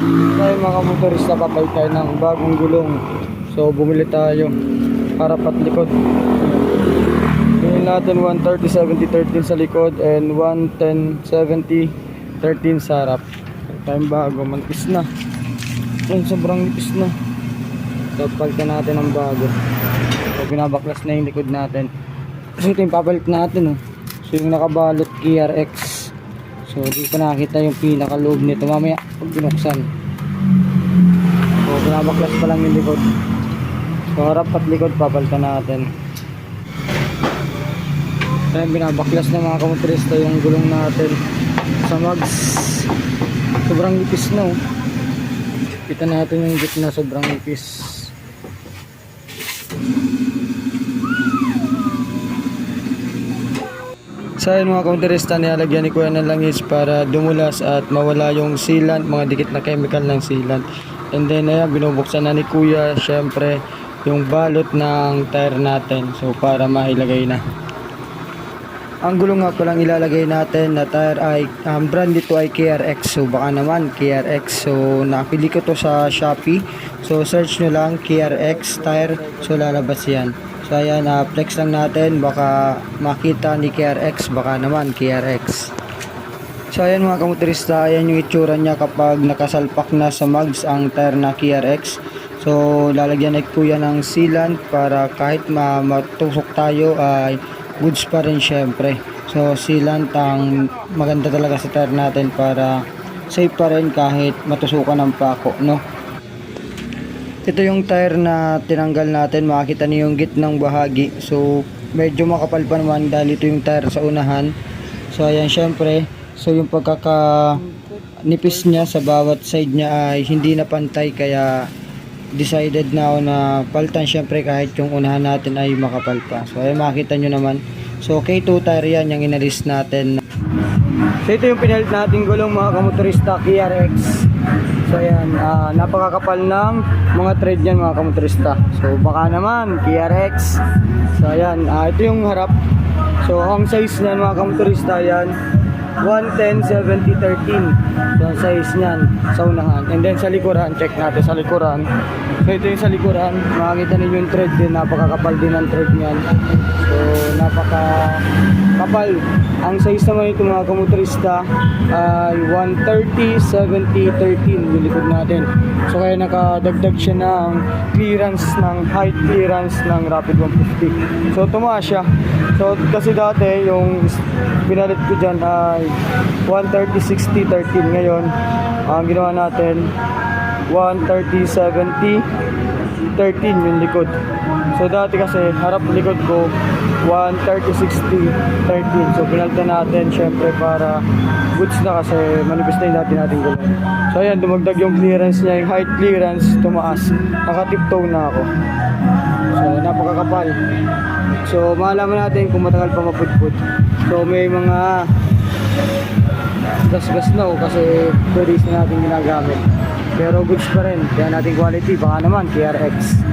Tayo mga motorista papalit tayo ng bagong gulong. So bumili tayo harap at likod. Bumili natin 130 70 13 sa likod and 110 70 13 sa harap. Tayong bago, manipis na. Ayun, sobrang nipis na. So palitan natin ng bago. So binabaklas na yung likod natin. Kasi ito yung papalit natin oh. So yung nakabalot KRX. So di ko nakita yung pinakaloob nito mamaya pag binuksan. So binabaklas pa lang yung likod. So harap at likod papalitan natin. Ayan binabaklas ng mga kamotorista yung gulong natin sa mags. Sobrang nipis na oh. Kita natin yung gitna sobrang nipis. Sa yun mga kamotorista, nilalagyan ni Kuya ng langis para dumulas at mawala yung sealant, mga dikit na chemical ng sealant. And then ayan, binubuksan na ni Kuya, syempre, yung balot ng tire natin. So para mailagay na. Ang gulong nga palang ilalagay natin na tire ay, ang brand nito ay KRX. So baka naman KRX. So napili ko to sa Shopee. So search nyo lang KRX tire. So lalabas yan. So ayan, uh, flex lang natin. Baka makita ni KRX. Baka naman KRX. So ayan mga kamotorista, ayan yung itsura niya kapag nakasalpak na sa mags ang tire na KRX. So lalagyan po yan ng sealant para kahit ma matusok tayo ay goods pa rin syempre. So sealant ang maganda talaga sa tire natin para safe pa rin kahit matusukan ng pako, no? Ito yung tire na tinanggal natin, makikita niyo yung gitnang bahagi. So medyo makapal pa naman dahil ito yung tire sa unahan. So ayan syempre, so yung pagkaka nipis niya sa bawat side niya ay hindi na pantay kaya decided na ako na palitan syempre kahit yung unahan natin ay makapal pa. So ayan makita nyo naman. So K2 tire yan yung inalis natin. So ito yung pinalit nating gulong mga kamotorista KRX. So ayan, ah, napakakapal ng mga thread yan mga kamotorista. So baka naman KRX. So ayan, ah, ito yung harap. So ang size niyan mga kamotorista yan 110, 70, 13. So, size niyan sa unahan. And then sa likuran, check natin sa likuran. So, ito yung sa likuran. Makikita ninyo yung thread din. Napakakapal din ang thread niyan. So, napakakapal. Ang size naman ito mga kamotorista ay 130, 70, 13 yung likod natin. So, kaya nakadagdag siya ng clearance, ng height clearance ng Rapid 150. So, tumaas siya. So, kasi dati yung pinalit ko dyan ay 130, 60, 13. Ngayon, ang ginawa natin, 130, 70, 13 yung likod. So, dati kasi harap likod ko, 130, 60, 13. So, pinalitan natin syempre para goods na kasi manipis na yung dati nating gulong. So, ayan, dumagdag yung clearance niya, yung height clearance, tumaas. Nakatiptoe na ako. So, napakakapal. So, malaman natin kung matagal pa mapudpud. So, may mga gas-gas na oh, kasi 2 days na natin ginagamit. Pero goods pa rin. Kaya natin quality. Baka naman, KRX.